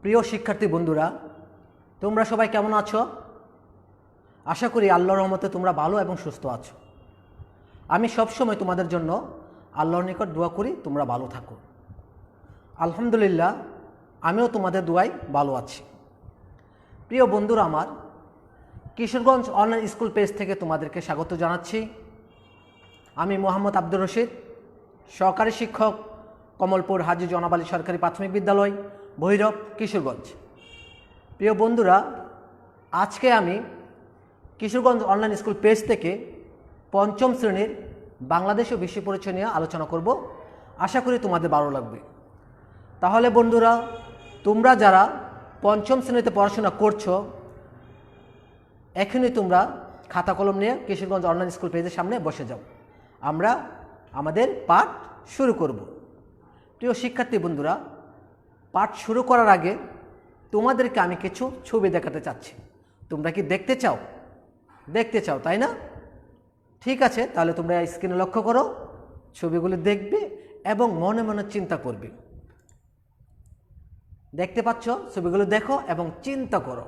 প্রিয় শিক্ষার্থী বন্ধুরা, তোমরা সবাই কেমন আছো? আশা করি আল্লাহর রহমতে তোমরা ভালো এবং সুস্থ আছো। আমি সবসময় তোমাদের জন্য আল্লাহর নিকট দোয়া করি, তোমরা ভালো থাকো। আলহামদুলিল্লাহ, আমিও তোমাদের দোয়ায় ভালো আছি। প্রিয় বন্ধুরা আমার, কিশোরগঞ্জ অনলাইন স্কুল পেজ থেকে তোমাদেরকে স্বাগত জানাচ্ছি। আমি মোহাম্মদ আব্দুর রশিদ, সহকারী শিক্ষক, কমলপুর হাজি জনাব আলী সরকারি প্রাথমিক বিদ্যালয়। ভৈরব, কিশোরগঞ্জ। প্রিয় বন্ধুরা, আজকে আমি কিশোরগঞ্জ অনলাইন স্কুল পেজ থেকে পঞ্চম শ্রেণির বাংলাদেশ ও বিশ্ব পরিচয় নিয়ে আলোচনা করব। আশা করি তোমাদের ভালো লাগবে। তাহলে বন্ধুরা, তোমরা যারা পঞ্চম শ্রেণীতে পড়াশোনা করছ, এখনই তোমরা খাতা কলম নিয়ে কিশোরগঞ্জ অনলাইন স্কুল পেজের সামনে বসে যাও। আমরা আমাদের পাঠ শুরু করব। প্রিয় শিক্ষার্থী বন্ধুরা পাঠ শুরু করার আগে তোমাদেরকে আমি কিছু ছবি দেখাতে চাচ্ছি। তোমরা কি দেখতে চাও? দেখতে চাও, তাই না? ঠিক আছে, তাহলে তোমরা স্ক্রিনে লক্ষ্য করো, ছবিগুলি দেখবে এবং মনে মনে চিন্তা করবে। দেখতে পাচ্ছ? ছবিগুলো দেখো এবং চিন্তা করো।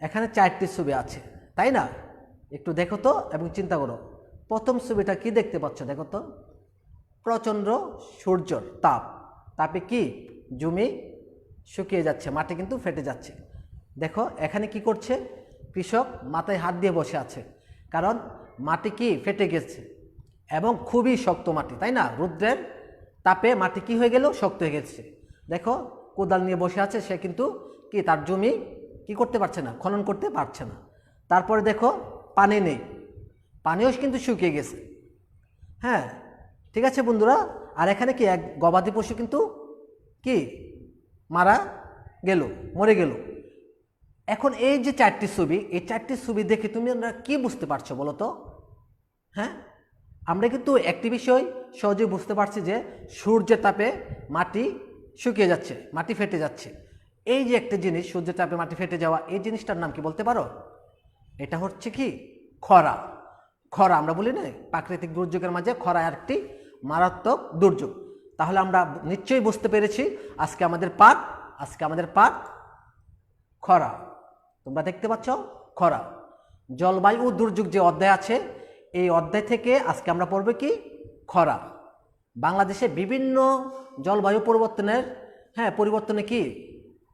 এখানে চারটি ছবি আছে, তাই না? একটু দেখো তো এবং চিন্তা করো। প্রথম ছবিটা কি দেখতে পাচ্ছ? দেখো তো। প্রচণ্ড সূর্যর তাপ। তাপে কি? জমি শুকিয়ে যাচ্ছে, মাটি কিন্তু ফেটে যাচ্ছে। দেখো, এখানে কি করছে? কৃষক মাথায় হাত দিয়ে বসে আছে। কারণ মাটি কি? ফেটে গেছে। এবং খুবই শক্ত মাটি, তাই না? রুদ্রের তাপে মাটি কি হয়ে গেল? শক্ত হয়ে গেছে। দেখো, কোদাল নিয়ে বসে আছে, সে কিন্তু কি? তার জমি কি করতে পারছে না? খনন করতে পারছে না। তারপরে দেখো, পানি নেই। পানিও কিন্তু শুকিয়ে গেছে। হ্যাঁ ঠিক আছে বন্ধুরা? আর এখানে কি এক গবাদি পশু কিন্তু কি? মারা গেল, মরে গেল। এখন এই যে চারটি ছবি, এই চারটি ছবি দেখে তুমি আমরা কি বুঝতে পারছ বলো তো? হ্যাঁ? আমরা কিন্তু একটি বিষয় সহজে বুঝতে পারছি যে সূর্যের তাপে মাটি শুকিয়ে যাচ্ছে, মাটি ফেটে যাচ্ছে। এই যে একটা জিনিস সূর্যের তাপে মাটি ফেটে যাওয়া, এই জিনিসটার নাম কি বলতে পারো? এটা হচ্ছে কি? খরা। খরা আমরা বলি না, প্রাকৃতিক দুর্যোগের মাঝে খরা একটি মারাত্মক দুর্যোগ। তাহলে আমরা নিশ্চয়ই বুঝতে পেরেছি, আজকে আমাদের পাঠ, আজকে আমাদের পাঠ খরা। তোমরা দেখতে পাচ্ছ খরা। জলবায়ু ও দুর্যোগ যে অধ্যায় আছে, এই অধ্যায় থেকে আজকে আমরা পড়বে কি? খরা। বাংলাদেশে বিভিন্ন জলবায়ু পরিবর্তনের হ্যাঁ পরিবর্তনে কি?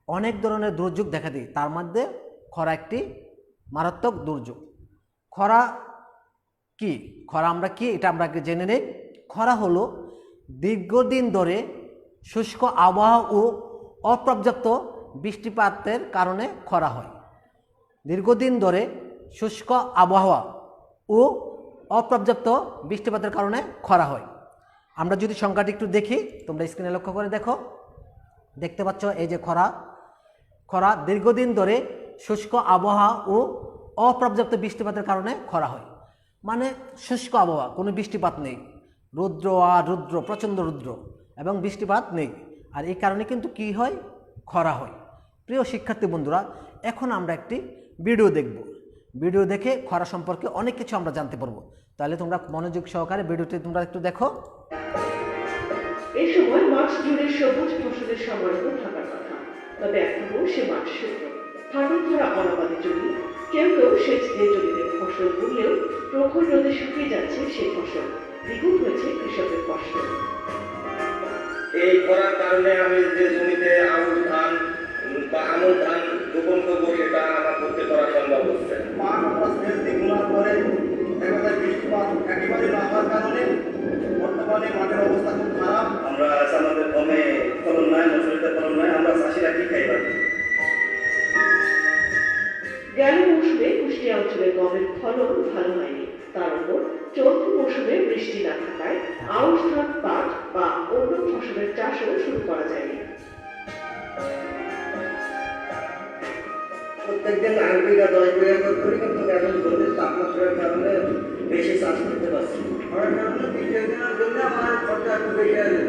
অনেক ধরনের দুর্যোগ দেখা দিই তার মধ্যে খরা একটি মারাত্মক দুর্যোগ। খরা কি? খরা আমরা কি? এটা আমরা জেনে নিই। খরা হলো দীর্ঘদিন ধরে শুষ্ক আবহাওয়া ও অপর্যাপ্ত বৃষ্টিপাতের কারণে খরা হয়। দীর্ঘদিন ধরে শুষ্ক আবহাওয়া ও অপর্যাপ্ত বৃষ্টিপাতের কারণে খরা হয়। আমরা যদি সংখ্যাটি একটু দেখি, তোমরা স্ক্রিনে লক্ষ্য করে দেখো। দেখতে পাচ্ছ এই যে খরা। খরা দীর্ঘদিন ধরে শুষ্ক আবহাওয়া ও অপর্যাপ্ত বৃষ্টিপাতের কারণে খরা হয়। মানে শুষ্ক আবহাওয়া, কোনো বৃষ্টিপাত নেই। রুদ্র আর রুদ্র, প্রচণ্ড রুদ্র এবং বৃষ্টিপাত নেই। আর এই কারণে কিন্তু কি হয়? খরা হয়। প্রিয় শিক্ষার্থী বন্ধুরা, এখন আমরা একটি ভিডিও দেখব। ভিডিও দেখে খরা সম্পর্কে অনেক কিছু আমরা জানতে পারব। তাহলে তোমরা মনোযোগ সহকারে ভিডিওটি তোমরা একটু দেখো। এই সময় জুড়ে সবুজ ফসলের থাকার কথা। তবে এখনও সে জমি। কেউ কেউ সেচ দিয়ে জমিতে ফসল প্রখর রোদে শুকিয়ে যাচ্ছে সেই ফসল। দ্বিগুণ হয়েছে কৃষকের কষ্ট। এই খরার কারণে আমি যে জমিতে আউশ ধান বা আমন ধান রোপণ করব সেটা আমার করতে করা সম্ভব হচ্ছে। মাঠ দিগুলোর পরে যায় বৃষ্টিপাত একেবারে না হওয়ার কারণে বর্তমানে মাঠের অবস্থা খুব খারাপ। আমরা আমাদের কমে ফলন নাই মশুরিতে ফলন নাই আমরা চাষিরা কি খাইবার গেল মৌসুমে কুষ্টিয়া অঞ্চলে গমের ফলন ভালো হয়নি। তার উপর চলতি মৌসুমে বৃষ্টি না থাকায় আউশ ধান পাট বা অন্য ফসলের চাষও শুরু করা যায়নি। প্রত্যেকদিন আট বিঘা দশ বিঘা করে করি কিন্তু এখন জমির তাপমাত্রার কারণে বেশি চাষ করতে পারছি খরার কারণে বৃষ্টির দিনের জন্য আমার খরচা একটু বেশি আছে।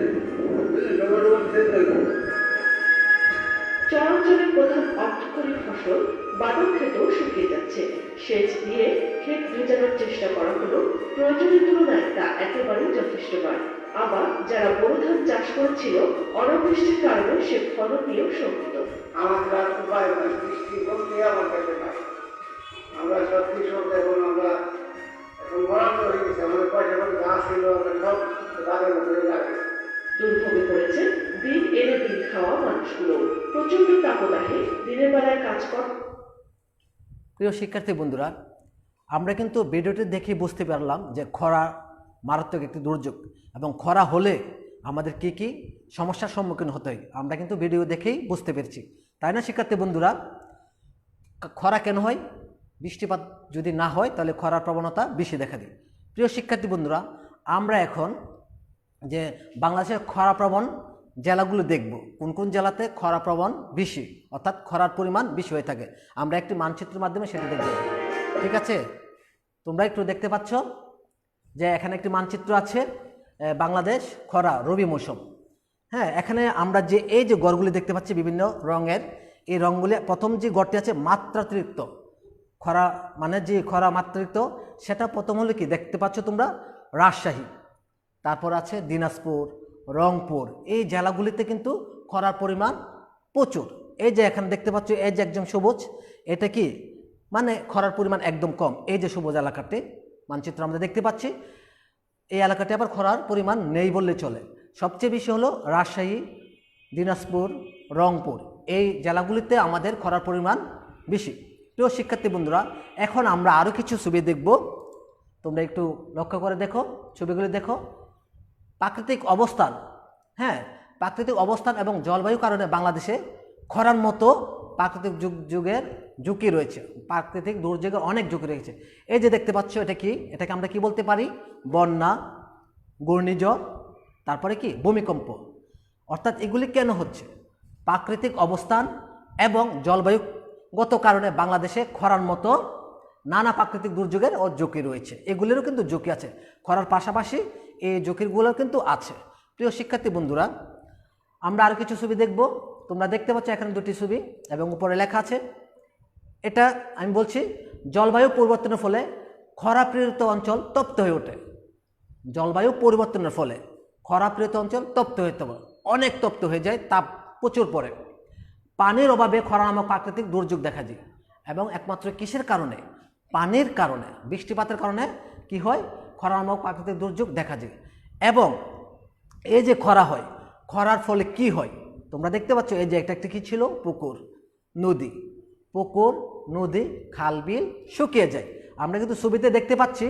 চরাঞ্চলের প্রধান অর্থকরী ফসল বাদাম ক্ষেতও শুকিয়ে যাচ্ছে। সেচ দিয়ে ক্ষেত ভেজানোর চেষ্টা করা হলো প্রয়োজনের তুলনায় তা একেবারেই যথেষ্ট নয়। আবার যারা বোরো ধান চাষ করেছিল অনাবৃষ্টির কারণে সে ফলন নিয়েও শঙ্কিত আমাদের আর উপায় নাই বৃষ্টি বলতে আমার কাছে নাই। আমরা সব কৃষক এখন আমরা এখন বরাদ্দ হয়ে গেছে আমাদের পয়সা করে যা ছিল আমরা সব তাদের মধ্যে লাগে দুর্ভোগে পড়েছে দিন এনে দিন খাওয়া মানুষগুলো। প্রচণ্ড তাপদাহে দিনের বেলায় কাজ কর প্রিয় শিক্ষার্থী বন্ধুরা আমরা কিন্তু ভিডিওটি দেখে বুঝতে পারলাম যে খরা মারাত্মক একটি দুর্যোগ এবং খরা হলে আমাদের কি কি সমস্যার সম্মুখীন হতে হয়, আমরা কিন্তু ভিডিও দেখেই বুঝতে পেরেছি। তাই না, শিক্ষার্থী বন্ধুরা? খরা কেন হয়? বৃষ্টিপাত যদি না হয়, তাহলে খরার প্রবণতা বেশি দেখা দেয়। প্রিয় শিক্ষার্থী বন্ধুরা, আমরা এখন যে বাংলাদেশের খরাপ্রবণ জেলাগুলো দেখব, কোন কোন জেলাতে খরাপ্রবণ বেশি, অর্থাৎ খরার পরিমাণ বেশি হয়ে থাকে, আমরা একটি মানচিত্রের মাধ্যমে সেটা দেখব। ঠিক আছে? তোমরা একটু দেখতে পাচ্ছ যে এখানে একটি মানচিত্র আছে বাংলাদেশ খরা, রবি মৌসুম। হ্যাঁ এখানে আমরা যে এই যে গড়গুলি দেখতে পাচ্ছি বিভিন্ন রঙের, এই রঙগুলি, প্রথম যে গড়টি আছে মাত্রাতিরিক্ত। খরা মানে যে খরা মাত্রাতিরিক্ত, সেটা প্রথম হলো কি? দেখতে পাচ্ছ তোমরা রাজশাহী। তারপর আছে দিনাজপুর, রংপুর। এই জেলাগুলিতে কিন্তু খরার পরিমাণ প্রচুর। এই যে এখানে দেখতে পাচ্ছ, এই যে একদম সবুজ, এটা কি? মানে খরার পরিমাণ একদম কম। এই যে সবুজ এলাকাটি মানচিত্র আমরা দেখতে পাচ্ছি, এই এলাকাটি আবার খরার পরিমাণ নেই বললে চলে। সবচেয়ে বেশি হলো রাজশাহী, দিনাজপুর, রংপুর। এই জেলাগুলিতে আমাদের খরার পরিমাণ বেশি। প্রিয় শিক্ষার্থী বন্ধুরা, এখন আমরা আরও কিছু ছবি দেখব। তোমরা একটু লক্ষ্য করে দেখো, ছবিগুলি দেখো। প্রাকৃতিক অবস্থান হ্যাঁ প্রাকৃতিক অবস্থান এবং জলবায়ু কারণে বাংলাদেশে খরার মতো প্রাকৃতিক যুগ, যুগের ঝুঁকি রয়েছে। প্রাকৃতিক দুর্যোগের অনেক ঝুঁকি রয়েছে। এই যে দেখতে পাচ্ছ, এটা কি? এটাকে আমরা কি বলতে পারি? বন্যা, ঘূর্ণিঝড়, তারপরে কি? ভূমিকম্প। অর্থাৎ এগুলি কেন হচ্ছে? প্রাকৃতিক অবস্থান এবং জলবায়ুগত কারণে বাংলাদেশে খরার মতো নানা প্রাকৃতিক দুর্যোগের ও ঝুঁকি রয়েছে। এগুলিরও কিন্তু ঝুঁকি আছে। খরার পাশাপাশি এই ঝুঁকিগুলো কিন্তু আছে। প্রিয় শিক্ষার্থী বন্ধুরা, আমরা আরও কিছু ছবি দেখব। তোমরা দেখতে পাচ্ছ এখানে দুটি ছবি এবং উপরে লেখা আছে। এটা আমি বলছি, জলবায়ু পরিবর্তনের ফলে খরাপ্রেরিত অঞ্চল তপ্ত হয়ে ওঠে। জলবায়ু পরিবর্তনের ফলে খরাপ্রেরিত অঞ্চল তপ্ত হয়ে পারে। অনেক তপ্ত হয়ে যায়, তাপ প্রচুর পড়ে। পানির অভাবে খরা নামক প্রাকৃতিক দুর্যোগ দেখা যায় এবং একমাত্র কিসের কারণে? পানির কারণে। বৃষ্টিপাতের কারণে কি হয়? খরা নামক প্রাকৃতিক দুর্যোগ দেখা যায়। এবং এই যে খরা হয়, খরার ফলে কি হয়? তোমরা দেখতে পাচ্ছ, এই যে একটা একটা কি ছিল? পুকুর, নদী। পুকুর, নদী, খাল, বিল শুকিয়ে যায়। আমরা কিন্তু ছবিতে দেখতে পাচ্ছি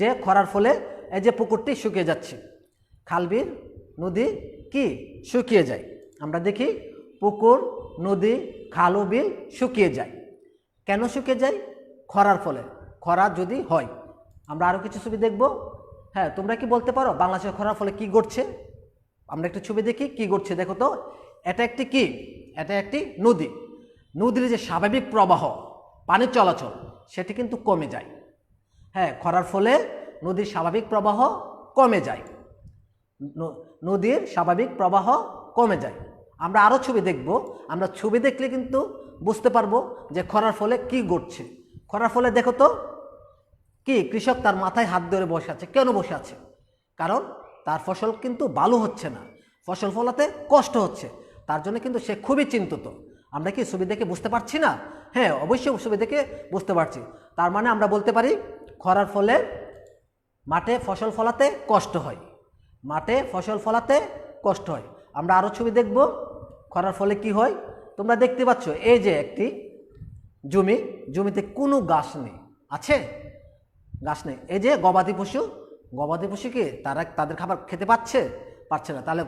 যে খরার ফলে এই যে পুকুরটি শুকিয়ে যাচ্ছে। খাল, বিল, নদী কি? শুকিয়ে যায়। আমরা দেখি পুকুর, নদী, খাল ও বিল শুকিয়ে যায়। কেন শুকিয়ে যায়? খরার ফলে। খরা যদি হয়, আমরা আরও কিছু ছবি দেখব। হ্যাঁ তোমরা কি বলতে পারো, বাংলাদেশের খরার ফলে কি ঘটছে? আমরা একটু ছবি দেখি, কি ঘটছে? দেখো তো এটা একটি কি? এটা একটি নদী। নদীর যে স্বাভাবিক প্রবাহ, পানির চলাচল, সেটি কিন্তু কমে যায়। হ্যাঁ খরার ফলে নদীর স্বাভাবিক প্রবাহ কমে যায়। নদীর স্বাভাবিক প্রবাহ কমে যায়। আমরা আরও ছবি দেখব। আমরা ছবি দেখলে কিন্তু বুঝতে পারব যে খরার ফলে কি ঘটছে। খরার ফলে দেখো তো, কি কৃষক তার মাথায় হাত ধরে বসে আছে। কেন বসে আছে? কারণ তার ফসল কিন্তু ভালো হচ্ছে না। ফসল ফলাতে কষ্ট হচ্ছে। তার জন্য কিন্তু সে খুবই চিন্তিত। আমরা কি ছবি দেখে বুঝতে পারছি না? হ্যাঁ অবশ্যই ছবি দেখে বুঝতে পারছি। তার মানে আমরা বলতে পারি, খরার ফলে মাঠে ফসল ফলাতে কষ্ট হয়। মাঠে ফসল ফলাতে কষ্ট হয়। আমরা আরও ছবি দেখব, খরার ফলে কি হয়। তোমরা দেখতে পাচ্ছ, এই যে একটি জমি, জমিতে কোনো গাছ নেই। আছে? গাছ নেই। এই যে গবাদি পশু গবাদি পশু কি তারা, তাদের খাবার খেতে পাচ্ছে? পাচ্ছে না। তাহলে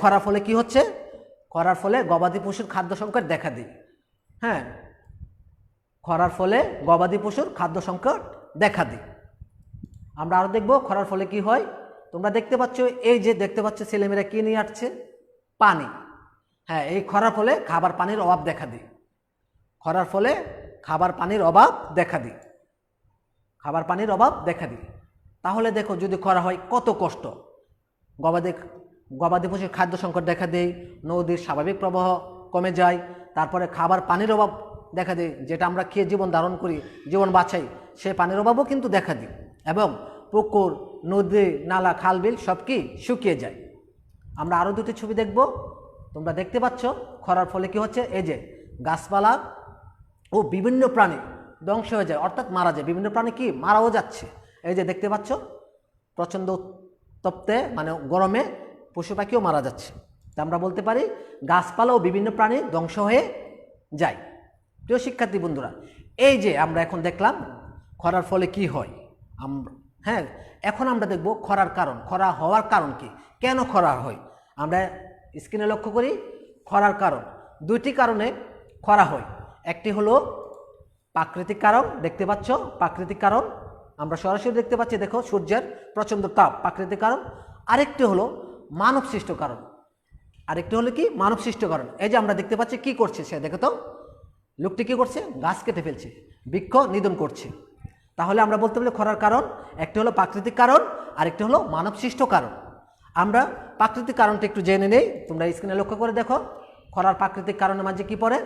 খরার ফলে কি হচ্ছে? খরার ফলে গবাদি পশুর খাদ্য সংকট দেখা দিই। হ্যাঁ খরার ফলে গবাদি পশুর খাদ্য সংকট দেখা দিই। আমরা আরও দেখব খরার ফলে কি হয়। তোমরা দেখতে পাচ্ছ, এই যে দেখতে পাচ্ছ ছেলেমেয়েরা কী নিয়ে আসছে? পানি। হ্যাঁ এই খরার ফলে খাবার পানির অভাব দেখা দিই। খরার ফলে খাবার পানির অভাব দেখা দিই। খাবার পানির অভাব দেখা দিই। তাহলে দেখো যদি খরা হয় কত কষ্ট। গবাদি গবাদি পশুর খাদ্য সংকট দেখা দেয়, নদীর স্বাভাবিক প্রবাহ কমে যায়, তারপরে খাবার পানির অভাব দেখা দেয়, যেটা আমরা খেয়ে জীবন ধারণ করি, জীবন বাঁচাই, সে পানির অভাবও কিন্তু দেখা দিই এবং পুকুর, নদী, নালা, খাল, বিল সব কি শুকিয়ে যায়। আমরা আরও দুটি ছবি দেখব। তোমরা দেখতে পাচ্ছ, খরার ফলে কি হচ্ছে? এই যে গাছপালা ও বিভিন্ন প্রাণী ধ্বংস হয়ে যায়, অর্থাৎ মারা যায়। বিভিন্ন প্রাণী কি? মারাও যাচ্ছে। এই যে দেখতে পাচ্ছ, প্রচণ্ড উত্তপ্তে মানে গরমে পশু পাখিও মারা যাচ্ছে। তা আমরা বলতে পারি গাছপালা ও বিভিন্ন প্রাণী ধ্বংস হয়ে যায়। প্রিয় শিক্ষার্থী বন্ধুরা, এই যে আমরা এখন দেখলাম খরার ফলে কি হয় আমরা হ্যাঁ এখন আমরা দেখব খরার কারণ, খরা হওয়ার কারণ কি, কেন খরা হয়? আমরা স্ক্রিনে লক্ষ্য করি খরার কারণ। দুইটি কারণে খরা হয়। একটি হলো প্রাকৃতিক কারণ, দেখতে পাচ্ছ প্রাকৃতিক কারণ, আমরা সরাসরি দেখতে পাচ্ছি, দেখো সূর্যের প্রচণ্ড তাপ, প্রাকৃতিক কারণ। আরেকটি হলো মানব সৃষ্ট কারণ। আরেকটি হলো কি? মানব সৃষ্ট কারণ। এই যে আমরা দেখতে পাচ্ছি, কি করছে সে? দেখো তো। লোকটি কী করছে? গাছ কেটে ফেলছে, বৃক্ষ নিধন করছে। তাহলে আমরা বলতে পারি খরার কারণ, একটি হলো প্রাকৃতিক কারণ, আরেকটি হলো মানব সৃষ্ট কারণ। আমরা প্রাকৃতিক কারণটা একটু জেনে নেই, তোমরা স্ক্রিনে লক্ষ্য করে দেখো। খরার প্রাকৃতিক কারণের মাঝে কি পড়ে?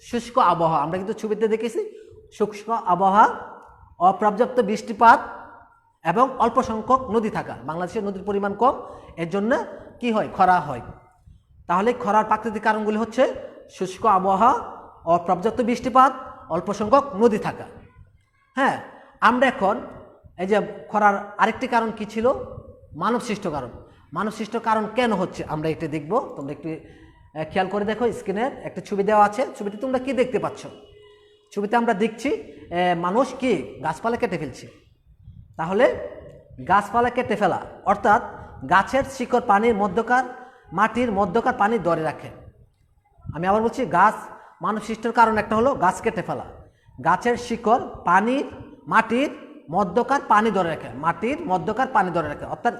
শুষ্ক আবহাওয়া। আমরা কিন্তু ছবিতে দেখেছি, শুষ্ক আবহাওয়া, অপর্যাপ্ত বৃষ্টিপাত এবং অল্প সংখ্যক নদী থাকা। বাংলাদেশের নদীর পরিমাণ কম এর জন্য কি হয়? খরা হয়। তাহলে খরার প্রাকৃতিক কারণগুলি হচ্ছে শুষ্ক আবহাওয়া, অপর্যাপ্ত বৃষ্টিপাত, অল্প সংখ্যক নদী থাকা। হ্যাঁ আমরা এখন এই যে খরার আরেকটি কারণ কি ছিল? মানব সৃষ্ট কারণ। মানব সৃষ্ট কারণ কেন হচ্ছে? আমরা এটা দেখব। তোমরা একটু খেয়াল করে দেখো স্ক্রিনের একটা ছবি দেওয়া আছে। ছবিতে তোমরা কি দেখতে পাচ্ছ? ছবিতে আমরা দেখছি মানুষ কি গাছপালা কেটে ফেলছে। তাহলে গাছপালা কেটে ফেলা, অর্থাৎ গাছের শিকড় পানির মধ্যকার, মাটির মধ্যকার পানি ধরে রাখে। আমি আবার বলছি, গাছ মানব সৃষ্টির কারণ একটা হলো গাছ কেটে ফেলা। গাছের শিকড় পানির, মাটির মধ্যকার পানি ধরে রাখে, মাটির মধ্যকার পানি ধরে রাখে। অর্থাৎ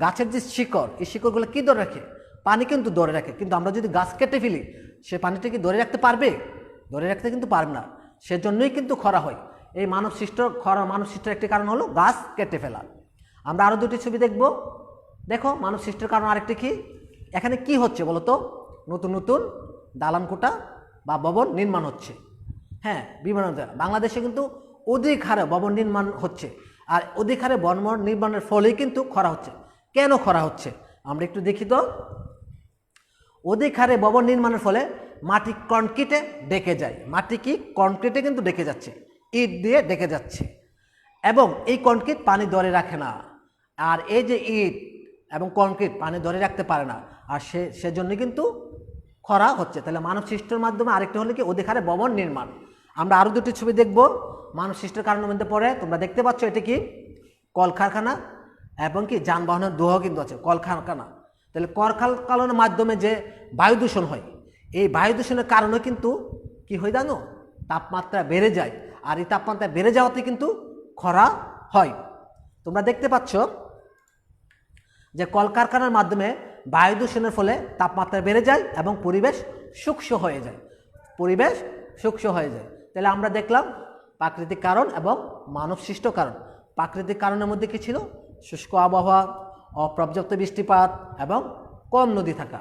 গাছের যে শিকড়, এই শিকড়গুলো কী ধরে রাখে? পানি কিন্তু ধরে রাখে। কিন্তু আমরা যদি গাছ কেটে ফেলি, সে পানিটা কি ধরে রাখতে পারবে? ধরে রাখতে কিন্তু পারবে না। সেজন্যই কিন্তু খরা হয়। এই মানব সৃষ্ট খরা, মানব একটি কারণ হলো গাছ কেটে ফেলা। আমরা আরও দুটি ছবি দেখব। দেখো, মানব সৃষ্টির কারণ আরেকটি কি? এখানে কি হচ্ছে বলো তো? নতুন নতুন দালান কোটা বা ভবন নির্মাণ হচ্ছে। হ্যাঁ বিভিন্ন বাংলাদেশে কিন্তু অধিক হারে ভবন নির্মাণ হচ্ছে। আর অধিক হারে ভবন নির্মাণের ফলেই কিন্তু খরা হচ্ছে। কেন খরা হচ্ছে? আমরা একটু দেখি তো। অধিক হারে ভবন নির্মাণের ফলে মাটি কনক্রিটে ডেকে যায়। মাটি কি? কনক্রিটে কিন্তু ডেকে যাচ্ছে। ইট দিয়ে ডেকে যাচ্ছে এবং এই কনক্রিট পানি ধরে রাখে না। আর এই যে ইট এবং কনক্রিট পানি ধরে রাখতে পারে না, আর সে সেজন্য কিন্তু খরা হচ্ছে। তাহলে মানব সৃষ্টির মাধ্যমে আরেকটা হলো কি অধিক হারে ভবন নির্মাণ। আমরা আরও দুটি ছবি দেখব। মানব সৃষ্টির কারণের মধ্যে পড়ে, তোমরা দেখতে পাচ্ছ এটি কি? কলকারখানা এবং কি যানবাহনের দোহ কিন্তু আছে, কলকারখানা। তাহলে কলকারখানার মাধ্যমে যে বায়ু দূষণ হয়, এই বায়ু দূষণের কারণে কিন্তু কি হয় জানো? তাপমাত্রা বেড়ে যায়। আর এই তাপমাত্রা বেড়ে যাওয়াতে কিন্তু খরা হয়। তোমরা দেখতে পাচ্ছ যে কলকারখানার মাধ্যমে বায়ু দূষণের ফলে তাপমাত্রা বেড়ে যায় এবং পরিবেশ শুষ্ক হয়ে যায়। পরিবেশ শুষ্ক হয়ে যায়। তাহলে আমরা দেখলাম প্রাকৃতিক কারণ এবং মানব সৃষ্ট কারণ। প্রাকৃতিক কারণের মধ্যে কী ছিল? শুষ্ক আবহাওয়া, অপর্যাপ্ত বৃষ্টিপাত এবং কম নদী থাকা।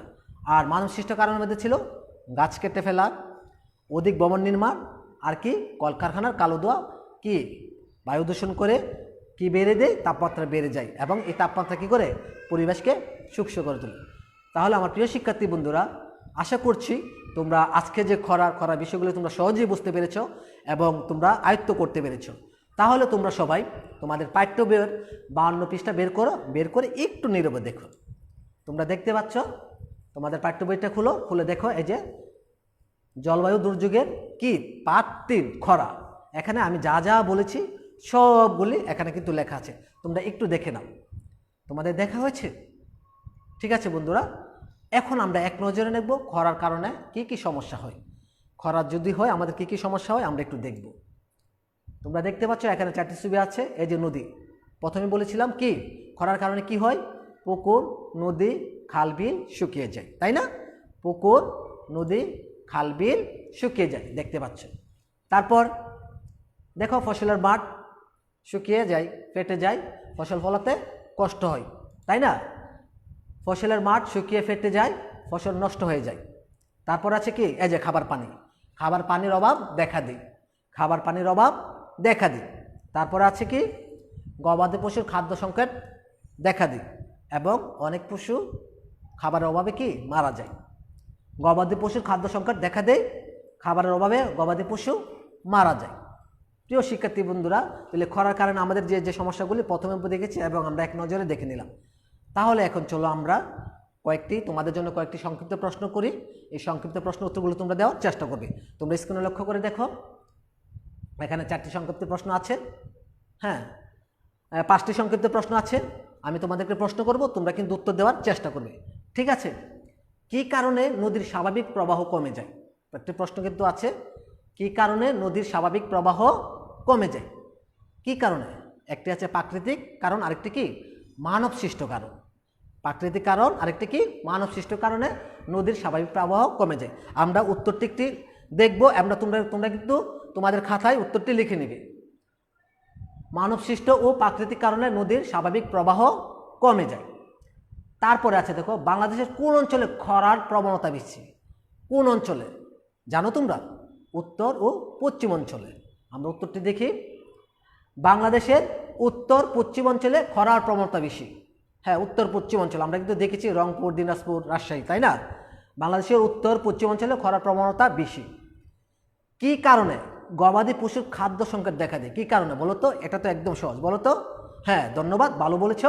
আর মানব সৃষ্ট কারণের মধ্যে ছিল গাছ কেটে ফেলা, অধিক ভবন নির্মাণ আর কি, কলকারখানার কালো ধোয়া কি? বায়ু দূষণ করে কি বেড়ে দেয়? তাপমাত্রা বেড়ে যায় এবং এই তাপমাত্রা কী করে? পরিবেশকে শুষ্ক করে তোলে। তাহলে আমার প্রিয় শিক্ষার্থী বন্ধুরা, আশা করছি তোমরা আজকে যে খরা খরা বিষয়গুলো তোমরা সহজেই বুঝতে পেরেছ এবং তোমরা আয়ত্ত করতে পেরেছ। তাহলে তোমরা সবাই তোমাদের পাঠ্য বইয়ের বাহান্ন পৃষ্ঠা বের করো, বের করে একটু নীরবে দেখো। তোমরা দেখতে পাচ্ছ? তোমাদের পাঠ্য বইটা খুলো, খুলে দেখো, এই যে জলবায়ু দুর্যোগের কি? তিন খরা। এখানে আমি যা যা বলেছি, সবগুলি এখানে কিন্তু লেখা আছে। তোমরা একটু দেখে নাও। তোমাদের দেখা হয়েছে? ঠিক আছে বন্ধুরা। এখন আমরা এক নজরে নেব খরার কারণে কি কি সমস্যা হয়। খরার যদি হয়, আমাদের কি কি সমস্যা হয়, আমরা একটু দেখব। তোমরা দেখতে পাচ্ছ এখানে চারটি ছবি আছে, এই যে নদী। প্রথমে বলেছিলাম কি? খরার কারণে কি হয়? পুকুর, নদী, খাল, বিল শুকিয়ে যায়। তাই না? পুকুর, নদী খাল বিল শুকিয়ে যায়, দেখতে পাচ্ছ তারপর দেখো ফসলের মাঠ শুকিয়ে যায়, ফেটে যায়, ফসল ফলাতে কষ্ট হয়, তাই না? ফসলের মাঠ শুকিয়ে ফেটে যায়, ফসল নষ্ট হয়ে যায়। তারপর আছে কি? এই যে খাবার পানি। খাবার পানির অভাব দেখা দিই খাবার পানির অভাব দেখা দিই তারপর আছে কি? গবাদি পশুর খাদ্য সংকট দেখা দিই এবং অনেক পশু খাবারের অভাবে কি? মারা যায়। গবাদি পশুর খাদ্য সংকট দেখা দেয়, খাবারের অভাবে গবাদি পশু মারা যায়। প্রিয় শিক্ষার্থী বন্ধুরা, তাহলে খরার কারণে আমাদের যে যে সমস্যাগুলি প্রথমে দেখেছি এবং আমরা এক নজরে দেখে নিলাম। তাহলে এখন চলো আমরা কয়েকটি, তোমাদের জন্য কয়েকটি সংক্ষিপ্ত প্রশ্ন করি। এই সংক্ষিপ্ত প্রশ্ন উত্তরগুলো তোমরা দেওয়ার চেষ্টা করবে। তোমরা স্ক্রিনে লক্ষ্য করে দেখো, এখানে চারটি সংক্ষিপ্ত প্রশ্ন আছে। হ্যাঁ পাঁচটি সংক্ষিপ্ত প্রশ্ন আছে। আমি তোমাদেরকে প্রশ্ন করব, তোমরা কিন্তু উত্তর দেওয়ার চেষ্টা করবে। ঠিক আছে? কি কারণে নদীর স্বাভাবিক প্রবাহ কমে যায়? একটি প্রশ্ন কিন্তু আছে, কি কারণে নদীর স্বাভাবিক প্রবাহ কমে যায়? কি কারণে? একটি আছে প্রাকৃতিক কারণ, আরেকটি কি? মানব সৃষ্ট কারণ। প্রাকৃতিক কারণ, আরেকটি কি? মানব সৃষ্ট কারণে নদীর স্বাভাবিক প্রবাহ কমে যায়। আমরা উত্তরটি একটি দেখব, আমরা তোমরা তোমরা কিন্তু তোমাদের খাতায় উত্তরটি লিখে নেবে। মানব সৃষ্ট ও প্রাকৃতিক কারণে নদীর স্বাভাবিক প্রবাহ কমে যায়। তারপরে আছে, দেখো, বাংলাদেশের কোন অঞ্চলে খরার প্রবণতা বেশি? কোন অঞ্চলে? জানো তোমরা? উত্তর ও পশ্চিম অঞ্চলে। আমরা উত্তরটি দেখি। বাংলাদেশের উত্তর পশ্চিম অঞ্চলে খরার প্রবণতা বেশি। হ্যাঁ উত্তর পশ্চিম অঞ্চল। আমরা কিন্তু দেখেছি রংপুর, দিনাজপুর, রাজশাহী, তাই না? বাংলাদেশের উত্তর পশ্চিম অঞ্চলে খরার প্রবণতা বেশি। কি কারণে? গবাদি পশুর খাদ্য সংকট দেখা দেয়। কি কারণে বলো তো? এটা তো একদম সহজ। বলো তো? হ্যাঁ ধন্যবাদ। ভালো বলেছ।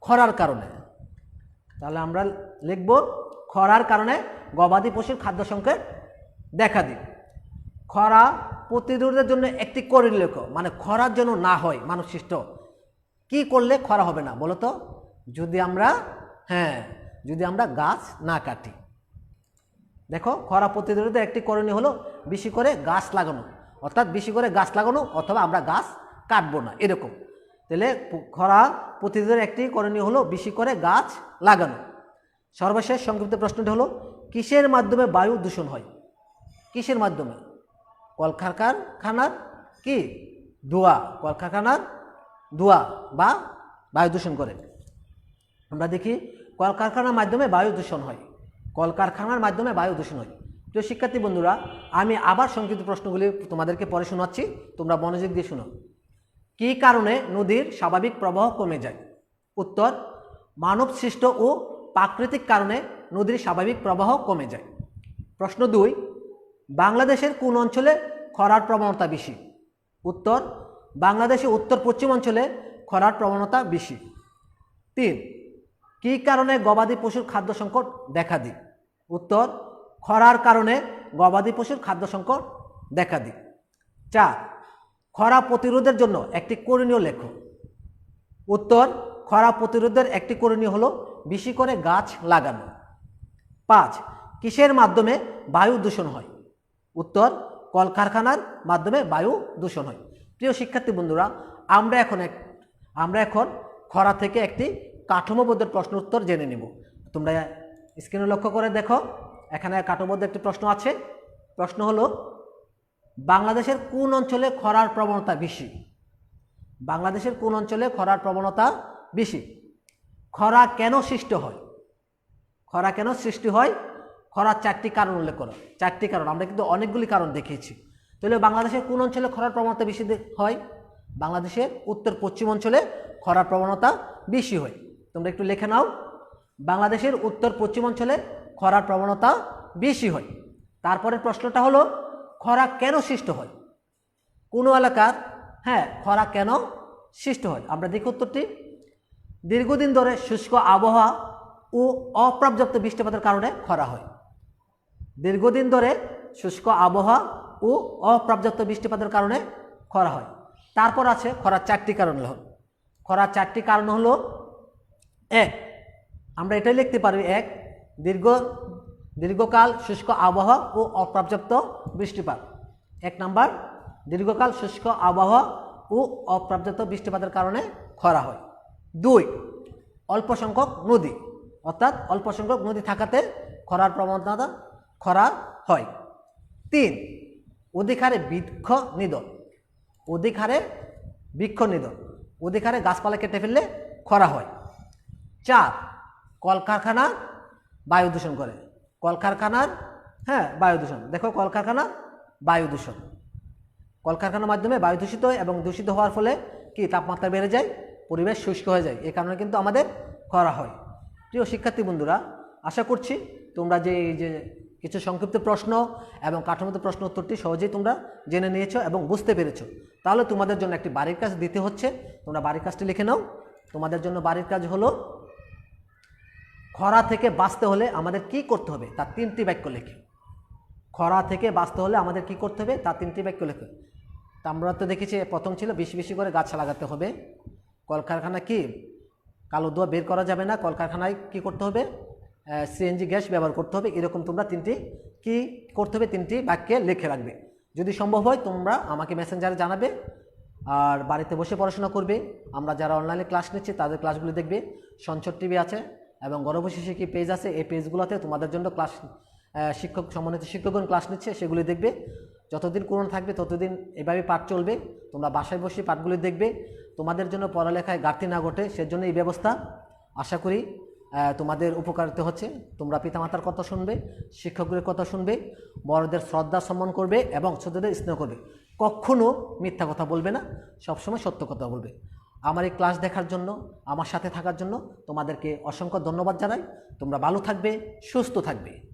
খরার কারণে। তাহলে আমরা লিখব খরার কারণে গবাদি পশুর খাদ্য সংকট দেখা দিই। খরা প্রতিরোধের জন্য একটি করিল লেখো মানে খরার জন্য না হয়, মানুষ সৃষ্ট। কি করলে খরা হবে না বলো তো যদি আমরা হ্যাঁ যদি আমরা গাছ না কাটি। দেখো, খরা প্রতিরোধের একটি করণীয় হলো বেশি করে গাছ লাগানো। অর্থাৎ বেশি করে গাছ লাগানো অথবা আমরা গাছ কাটবো না, এরকম। তাহলে খরা প্রতিরোধের একটি করণীয় হলো বেশি করে গাছ লাগানো। সর্বশেষ সংক্ষিপ্ত প্রশ্নটি হলো, কিসের মাধ্যমে বায়ু দূষণ হয়? কিসের মাধ্যমে? কলকারখানার কি? ধোঁয়া। কলকারখানার ধোঁয়া বা বায়ু দূষণ করে। আমরা দেখি, কলকারখানার মাধ্যমে বায়ু দূষণ হয়। কলকারখানার মাধ্যমে বায়ু দূষণ হয়। প্রিয় শিক্ষার্থী বন্ধুরা, আমি আবার সংক্ষিপ্ত প্রশ্নগুলি তোমাদেরকে পরে শোনাচ্ছি। তোমরা মনোযোগ দিয়ে শোনো। কী কারণে নদীর স্বাভাবিক প্রবাহ কমে যায়? উত্তর মানব সৃষ্ট ও প্রাকৃতিক কারণে নদীর স্বাভাবিক প্রবাহ কমে যায়। প্রশ্ন দুই, বাংলাদেশের কোন অঞ্চলে খরার প্রবণতা বেশি? উত্তর বাংলাদেশে উত্তর পশ্চিম অঞ্চলে খরার প্রবণতা বেশি। তিন, কী কারণে গবাদি পশুর খাদ্য সংকট দেখা দিই? উত্তর, খরার কারণে গবাদি পশুর খাদ্য সংকট দেখা দিই। চার, খরা প্রতিরোধের জন্য একটি করণীয় লেখো। উত্তর খরা প্রতিরোধের একটি করণীয় হলো বেশি করে গাছ লাগানো। পাঁচ, কিসের মাধ্যমে বায়ু দূষণ হয়? উত্তর, কলকারখানার মাধ্যমে বায়ু দূষণ হয়। প্রিয় শিক্ষার্থী বন্ধুরা, আমরা এখন এক, আমরা এখন খরা থেকে একটি কাঠামোবদ্ধ প্রশ্ন উত্তর জেনে নেব। তোমরা স্ক্রিনে লক্ষ্য করে দেখো, এখানে কাঠামোবদ্ধ একটি প্রশ্ন আছে। প্রশ্ন হলো, বাংলাদেশের কোন অঞ্চলে খরার প্রবণতা বেশি? বাংলাদেশের কোন অঞ্চলে খরার প্রবণতা বেশি। খরা কেন সৃষ্টি হয়? খরা কেন সৃষ্টি হয়? খরার চারটি কারণ উল্লেখ করো। চারটি কারণ, আমরা কিন্তু অনেকগুলি কারণ দেখিয়েছি। তাহলে বাংলাদেশের কোন অঞ্চলে খরার প্রবণতা বেশি হয়? বাংলাদেশের উত্তর পশ্চিম অঞ্চলে খরার প্রবণতা বেশি হয়। তোমরা একটু লিখে নাও। বাংলাদেশের উত্তর পশ্চিম অঞ্চলে খরার প্রবণতা বেশি হয়। তারপরের প্রশ্নটা হলো, খরা কেন সৃষ্টি হয়? কোনো এলাকার? হ্যাঁ খরা কেন সৃষ্টি হয়? আমরা দেখি উত্তরটি। দীর্ঘদিন ধরে শুষ্ক আবহাওয়া ও অপর্যাপ্ত বৃষ্টিপাতের কারণে খরা হয়। দীর্ঘদিন ধরে শুষ্ক আবহাওয়া ও অপর্যাপ্ত বৃষ্টিপাতের কারণে খরা হয়। তারপর আছে খরার চারটি কারণ হল। খরার চারটি কারণ হলো, এক, আমরা এটাই লিখতে পারি, এক, দীর্ঘ, দীর্ঘকাল শুষ্ক আবহাওয়া ও অপর্যাপ্ত বৃষ্টিপাত। এক নাম্বার, দীর্ঘকাল শুষ্ক আবহাওয়া ও অপর্যাপ্ত বৃষ্টিপাতের কারণে খরা হয়। দুই অল্প সংখ্যক নদী। অর্থাৎ অল্প সংখ্যক নদী থাকাতে খরার প্রবণতা খরা হয়। তিন অধিক হারে বৃক্ষ নিধন। অধিক হারে বৃক্ষ নিধন। অধিক হারে গাছপালা কেটে ফেললে খরা হয়। চার, কলকারখানা বায়ু দূষণ করে। কলকারখানার হ্যাঁ বায়ু দূষণ। দেখো কলকারখানা বায়ু দূষণ। কলকারখানার মাধ্যমে বায়ু দূষিত এবং দূষিত হওয়ার ফলে কি, তাপমাত্রা বেড়ে যায়? পরিবেশ শুষ্ক হয়ে যায় এই কারণে কিন্তু আমাদের করা হয়। প্রিয় শিক্ষার্থী বন্ধুরা, আশা করছি তোমরা যে এই যে কিছু সংক্ষিপ্ত প্রশ্ন এবং কাঠামোগত প্রশ্ন উত্তরটি সহজেই তোমরা জেনে নিয়েছো এবং বুঝতে পেরেছ। তাহলে তোমাদের জন্য একটি বাড়ির কাজ দিতে হচ্ছে। তোমরা বাড়ির কাজটি লিখে নাও। তোমাদের জন্য বাড়ির কাজ হলো, খরা থেকে বাঁচতে হলে আমাদের কি করতে হবে? তার তিনটি বাক্য লেখে। খরা থেকে বাঁচতে হলে আমাদের কি করতে হবে? তার তিনটি বাক্য লেখে। তা আমরা তো দেখেছি, প্রথম ছিল বেশি বেশি করে গাছ লাগাতে হবে। কলকারখানা কি? কালো ধোয়া বের করা যাবে না। কলকারখানায় কি করতে হবে? সিএনজি গ্যাস ব্যবহার করতে হবে। এরকম তোমরা তিনটি কি করতে হবে? তিনটি বাক্যে লিখে রাখবে। যদি সম্ভব হয়, তোমরা আমাকে মেসেঞ্জারে জানাবে আর বাড়িতে বসে পড়াশোনা করবে। আমরা যারা অনলাইনে ক্লাস নিচ্ছি, তাদের ক্লাসগুলি দেখবে। সঞ্চর টিভি আছে এবং গর্ভ শিশু পেজ আছে, এই পেজগুলোতে তোমাদের জন্য ক্লাস শিক্ষক, সম্মানিত শিক্ষকগণ ক্লাস নিচ্ছে, সেগুলি দেখবে। যতদিন কোরআন থাকবে, ততদিন এভাবে পাঠ চলবে। তোমরা বাসায় বসে পাঠগুলি দেখবে। তোমাদের জন্য পড়ালেখায় ঘাটতি না ঘটে, সেজন্য এই ব্যবস্থা আশা করি তোমাদের উপকারিত হচ্ছে। তোমরা পিতামাতার কথা শুনবে, শিক্ষকদের কথা শুনবে, বড়দের শ্রদ্ধা সম্মান করবে এবং ছোটদের স্নেহ করবে। কখনো মিথ্যা কথা বলবে না, সবসময় সত্য কথা বলবে। আমার এই ক্লাস দেখার জন্য, আমার সাথে থাকার জন্য তোমাদেরকে অসংখ্য ধন্যবাদ জানাই। তোমরা ভালো থাকবে, সুস্থ থাকবে।